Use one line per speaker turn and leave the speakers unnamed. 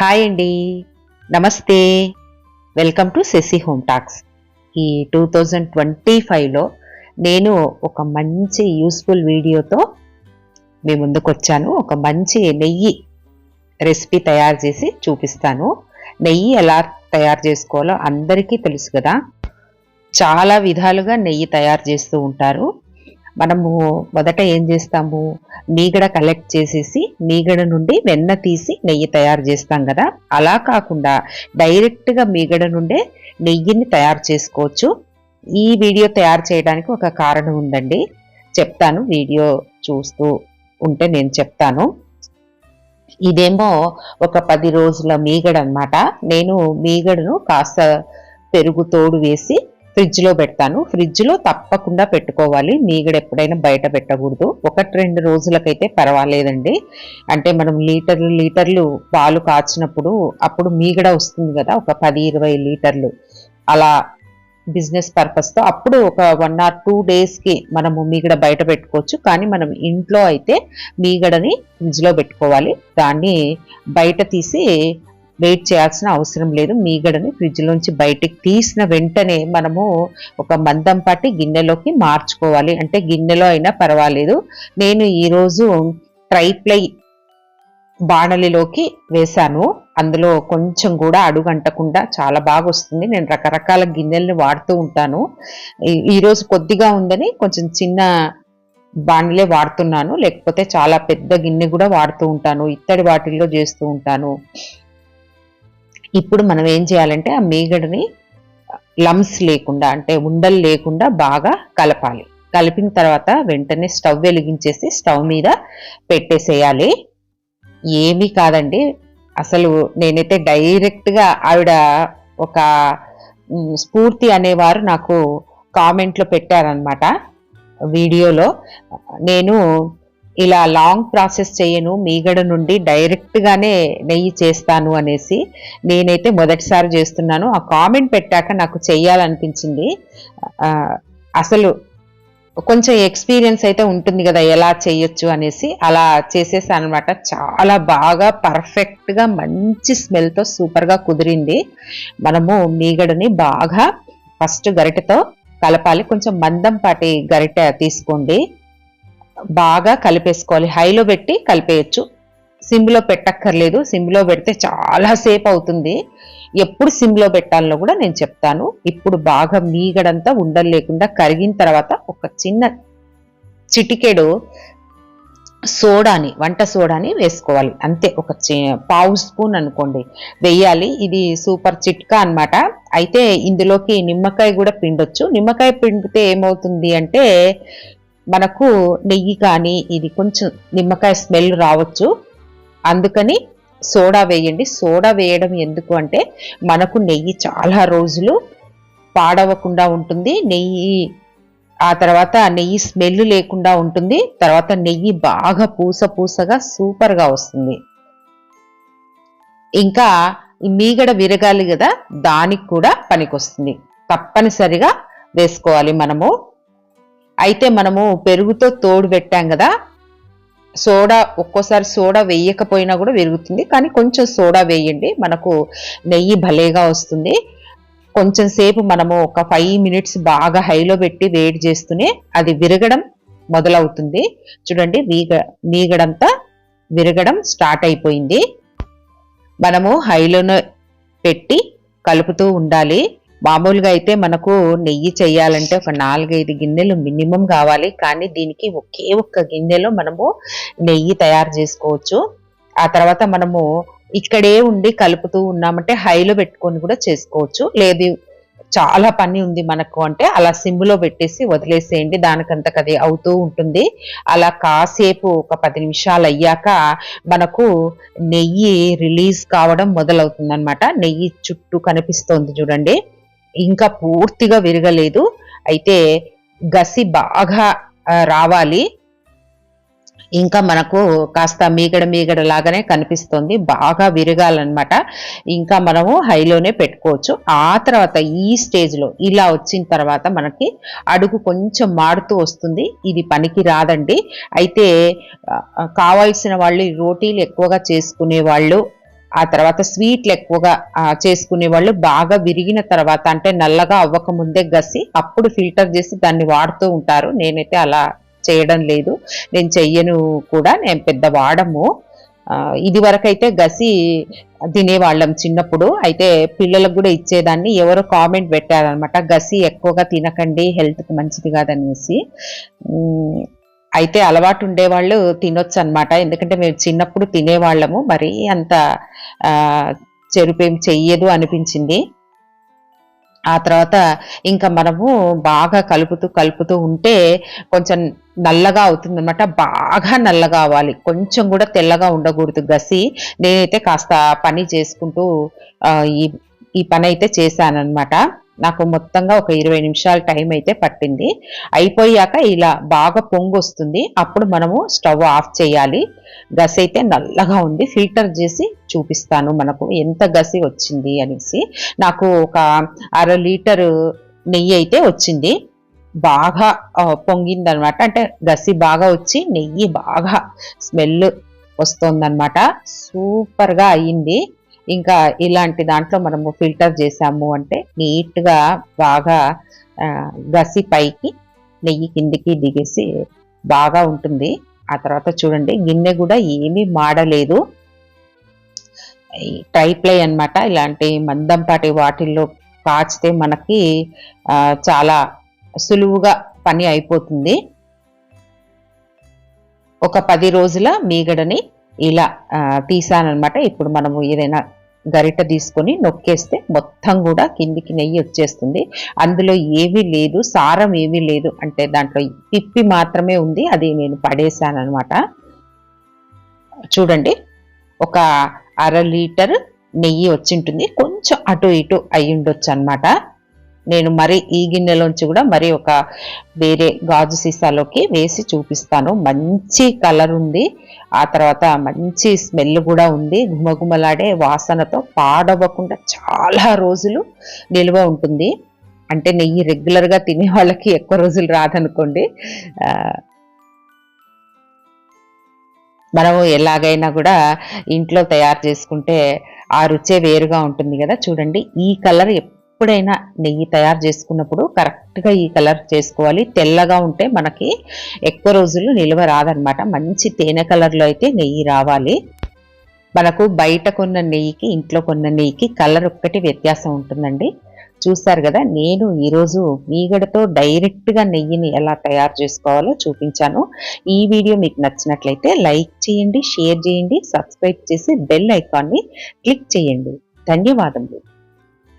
Hi అండి. నమస్తే. Welcome to Shashi home talks. ఈ టూ థౌజండ్ ట్వంటీ ఫైవ్లో నేను ఒక మంచి యూస్ఫుల్ వీడియోతో మీ ముందుకు వచ్చాను ఒక మంచి నెయ్యి రెసిపీ తయారు చేసి చూపిస్తాను. నెయ్యి ఎలా తయారు చేసుకోవాలో అందరికీ తెలుసు కదా. చాలా విధాలుగా నెయ్యి తయారు చేస్తూ ఉంటారు. మనము మొదట ఏం చేస్తాము? మీగడ కలెక్ట్ చేసేసి మీగడ నుండి వెన్న తీసి నెయ్యి తయారు చేస్తాం కదా? అలా కాకుండా డైరెక్ట్గా మీగడ నుండే నెయ్యిని తయారు చేసుకోవచ్చు. ఈ వీడియో తయారు చేయడానికి ఒక కారణం ఉందండి. చెప్తాను వీడియో చూస్తూ ఉంటే నేను చెప్తాను. ఇదేమో ఒక పది రోజుల మీగడ అన్నమాట నేను మీగడను కాస్త పెరుగు తోడు వేసి ఫ్రిడ్జ్లో పెడతాను. ఫ్రిడ్జ్లో తప్పకుండా పెట్టుకోవాలి. మీగడ ఎప్పుడైనా బయట పెట్టకూడదు. ఒకటి రెండు రోజులకైతే పర్వాలేదండి. అంటే మనం లీటర్లు లీటర్లు పాలు కాచినప్పుడు అప్పుడు మీగడ వస్తుంది కదా ఒక పది ఇరవై లీటర్లు. అలా బిజినెస్ పర్పస్తో అప్పుడు ఒక వన్ ఆర్ టూ డేస్కి మనము మీగడ బయట పెట్టుకోవచ్చు. కానీ మనం ఇంట్లో అయితే మీగడని ఫ్రిడ్జ్లో పెట్టుకోవాలి. దాన్ని బయట తీసి వెయిట్ చేయాల్సిన అవసరం లేదు. మీగడని ఫ్రిడ్జ్లోంచి బయటికి తీసిన వెంటనే మనము ఒక మందం పాటి గిన్నెలోకి మార్చుకోవాలి. అంటే గిన్నెలో అయినా పర్వాలేదు. నేను ఈరోజు ట్రైప్లై బాణలిలోకి వేశాను. అందులో కొంచెం కూడా అడుగంటకుండా చాలా బాగా వస్తుంది. నేను రకరకాల గిన్నెల్ని వాడుతూ ఉంటాను. ఈ- ఈరోజు కొద్దిగా ఉందని కొంచెం చిన్న బాణలే వాడుతున్నాను. లేకపోతే చాలా పెద్ద గిన్నె కూడా వాడుతూ ఉంటాను. ఇత్తడి వాటిల్లో చేస్తూ ఉంటాను. ఇప్పుడు మనం ఏం చేయాలంటే ఆ మీగడని లమ్స్ లేకుండా అంటే ఉండలు లేకుండా బాగా కలపాలి. కలిపిన తర్వాత వెంటనే స్టవ్ వెలిగించేసి స్టవ్ మీద పెట్టేసేయాలి. ఏమీ కాదండి. అసలు నేనైతే డైరెక్ట్గా ఆవిడ ఒక స్ఫూర్తి అనేవారు నాకు కామెంట్లో పెట్టారనమాట వీడియోలో నేను ఇలా లాంగ్ ప్రాసెస్ చేయను మీగడ నుండి డైరెక్ట్గానే నెయ్యి చేస్తాను అనేసి నేనైతే మొదటిసారి చేస్తున్నాను. ఆ కామెంట్ పెట్టాక నాకు చెయ్యాలనిపించింది. అసలు కొంచెం ఎక్స్పీరియన్స్ అయితే ఉంటుంది కదా ఎలా చేయొచ్చు అనేసి అలా చేసేసాను అనమాట చాలా బాగా పర్ఫెక్ట్గా మంచి స్మెల్తో సూపర్గా కుదిరింది. మనము మీగడని బాగా ఫస్ట్ గరిటెతో కలపాలి. కొంచెం మందం పాటి గరిటె తీసుకోండి. బాగా కలిపేసుకోవాలి. హైలో పెట్టి కలిపేయచ్చు. సిమ్లో పెట్టక్కర్లేదు. సిమ్లో పెడితే చాలా సేపు అవుతుంది. ఎప్పుడు సిమ్లో పెట్టాలో కూడా నేను చెప్తాను. ఇప్పుడు బాగా మీగడంతా ఉండలు లేకుండా కరిగిన తర్వాత ఒక చిన్న చిటికెడు సోడాని వంట సోడాని వేసుకోవాలి. అంతే. ఒక పావు స్పూన్ అనుకోండి. వెయ్యాలి ఇది సూపర్ చిట్కా అన్నమాట. అయితే ఇందులోకి నిమ్మకాయ కూడా పిండొచ్చు. నిమ్మకాయ పిండితే ఏమవుతుంది అంటే మనకు నెయ్యి కానీ ఇది కొంచెం నిమ్మకాయ స్మెల్ రావచ్చు. అందుకని సోడా వేయండి. సోడా వేయడం ఎందుకు అంటే మనకు నెయ్యి చాలా రోజులు పాడవకుండా ఉంటుంది. నెయ్యి ఆ తర్వాత నెయ్యి స్మెల్ లేకుండా ఉంటుంది. తర్వాత నెయ్యి బాగా పూస పూసగా సూపర్గా వస్తుంది. ఇంకా మీగడ విరగాలి కదా దానికి కూడా పనికొస్తుంది. తప్పనిసరిగా వేసుకోవాలి మనము. అయితే మనము పెరుగుతో తోడు పెట్టాం కదా సోడా ఒక్కోసారి సోడా వేయకపోయినా కూడా విరుగుతుంది కానీ కొంచెం సోడా వేయండి మనకు నెయ్యి భలేగా వస్తుంది. కొంచెం సేపు మనము ఒక ఫైవ్ మినిట్స్ బాగా హైలో పెట్టి వేడి చేస్తూనే అది విరగడం మొదలవుతుంది. చూడండి వీగ నీగడంతా విరగడం స్టార్ట్ అయిపోయింది. మనము హైలోనే పెట్టి కలుపుతూ ఉండాలి. మామూలుగా అయితే మనకు నెయ్యి చేయాలంటే ఒక నాలుగైదు గిన్నెలు మినిమం కావాలి. కానీ దీనికి ఒకే ఒక్క గిన్నెలో మనము నెయ్యి తయారు చేసుకోవచ్చు. ఆ తర్వాత మనము ఇక్కడే ఉండి కలుపుతూ ఉన్నామంటే హైలో పెట్టుకొని కూడా చేసుకోవచ్చు. లేదు చాలా పని ఉంది మనకు అంటే అలా సిమ్లో పెట్టేసి వదిలేసేయండి. దానికంతకు అది అవుతూ ఉంటుంది. అలా కాసేపు ఒక పది నిమిషాలు అయ్యాక మనకు నెయ్యి రిలీజ్ కావడం మొదలవుతుంది అనమాట నెయ్యి చుట్టూ కనిపిస్తోంది చూడండి. ఇంకా పూర్తిగా విరగలేదు. అయితే గసి బాగా రావాలి. ఇంకా మనకు కాస్త మీగడ మీగడ లాగానే కనిపిస్తుంది. బాగా విరగాలన్నమాట. ఇంకా మనము హైలోనే పెట్టుకోవచ్చు. ఆ తర్వాత ఈ స్టేజ్లో ఇలా వచ్చిన తర్వాత మనకి అడుగు కొంచెం మాడుతూ వస్తుంది. ఇది పనికి రాదండి. అయితే కావాల్సిన వాళ్ళు రోటీలు ఎక్కువగా చేసుకునే వాళ్ళు ఆ తర్వాత స్వీట్లు ఎక్కువగా చేసుకునే వాళ్ళు బాగా విరిగిన తర్వాత అంటే నల్లగా అవ్వక ముందే గసి అప్పుడు ఫిల్టర్ చేసి దాన్ని వాడుతూ ఉంటారు. నేనైతే అలా చేయడం లేదు. నేను చెయ్యను కూడా నేను పెద్ద వాడము. ఇది వరకైతే గసి తినేవాళ్ళం చిన్నప్పుడు. అయితే పిల్లలకు కూడా ఇచ్చేదాన్ని. ఎవరో కామెంట్ పెట్టారనమాట గసి ఎక్కువగా తినకండి హెల్త్కి మంచిది కాదనేసి. అయితే అలవాటు ఉండేవాళ్ళు తినొచ్చు అనమాట ఎందుకంటే మేము చిన్నప్పుడు తినేవాళ్ళము. మరి అంత చెరుపేం చెయ్యదు అనిపించింది. ఆ తర్వాత ఇంకా మనము బాగా కలుపుతూ కలుపుతూ ఉంటే కొంచెం నల్లగా అవుతుంది అనమాట బాగా నల్లగా అవ్వాలి. కొంచెం కూడా తెల్లగా ఉండకూడదు గసి. నేనైతే కాస్త పని చేసుకుంటూ ఈ ఈ పని అయితే చేశానన్నమాట. నాకు మొత్తంగా ఒక ఇరవై నిమిషాల టైం అయితే పట్టింది. అయిపోయాక ఇలా బాగా పొంగు వస్తుంది. అప్పుడు మనము స్టవ్ ఆఫ్ చేయాలి. గసి అయితే నల్లగా ఉంది. ఫిల్టర్ చేసి చూపిస్తాను మనకు ఎంత గసి వచ్చింది అనేసి. నాకు ఒక అర లీటర్ నెయ్యి అయితే వచ్చింది. బాగా పొంగింది అనమాట అంటే గసి బాగా వచ్చి నెయ్యి బాగా స్మెల్ వస్తుందన్నమాట సూపర్గా అయ్యింది. ఇంకా ఇలాంటి దాంట్లో మనము ఫిల్టర్ చేసాము అంటే నీట్గా బాగా గసి పైకి నెయ్యి కిందికి దిగేసి బాగా ఉంటుంది. ఆ తర్వాత చూడండి గిన్నె కూడా ఏమీ మాడలేదు. టైప్లై అనమాట అన్నమాట ఇలాంటి మందంపాటి వాటిల్లో కాచితే మనకి చాలా సులువుగా పని అయిపోతుంది. ఒక పది రోజుల మీగడని ఇలా తీసానమాట ఇప్పుడు మనము ఏదైనా గరిట తీసుకొని నొక్కేస్తే మొత్తం కూడా కిందికి నెయ్యి వచ్చేస్తుంది. అందులో ఏమీ లేదు సారం ఏమీ లేదు. అంటే దాంట్లో పిప్పి మాత్రమే ఉంది అది నేను పడేసాను అనమాట చూడండి ఒక అర లీటర్ నెయ్యి వచ్చింటుంది. కొంచెం అటు ఇటు అయ్యుండొచ్చు అనమాట నేను మరి ఈ గిన్నెలోంచి కూడా మరి ఒక వేరే గాజు సీసాలోకి వేసి చూపిస్తాను. మంచి కలర్ ఉంది. ఆ తర్వాత మంచి స్మెల్ కూడా ఉంది. గుమగుమలాడే వాసనతో పాడవ్వకుండా చాలా రోజులు నిల్వ ఉంటుంది. అంటే నెయ్యి రెగ్యులర్గా తినే వాళ్ళకి ఎక్కువ రోజులు రాదనుకోండి. మనము ఎలాగైనా కూడా ఇంట్లో తయారు చేసుకుంటే ఆ రుచే వేరుగా ఉంటుంది కదా. చూడండి ఈ కలర్ ఎప్పుడైనా నెయ్యి తయారు చేసుకున్నప్పుడు కరెక్ట్గా ఈ కలర్ చేసుకోవాలి. తెల్లగా ఉంటే మనకి ఎక్కువ రోజులు నిల్వ రాదనమాట మంచి తేనె కలర్లో అయితే నెయ్యి రావాలి. మనకు బయట కొన్న నెయ్యికి ఇంట్లో కొన్న నెయ్యికి కలర్ ఒక్కటి వ్యత్యాసం ఉంటుందండి. చూస్తారు కదా నేను ఈరోజు మీగడతో డైరెక్ట్గా నెయ్యిని ఎలా తయారు చేసుకోవాలో చూపించాను. ఈ వీడియో మీకు నచ్చినట్లయితే లైక్ చేయండి షేర్ చేయండి సబ్స్క్రైబ్ చేసి బెల్ ఐకాన్ని క్లిక్ చేయండి. ధన్యవాదములు.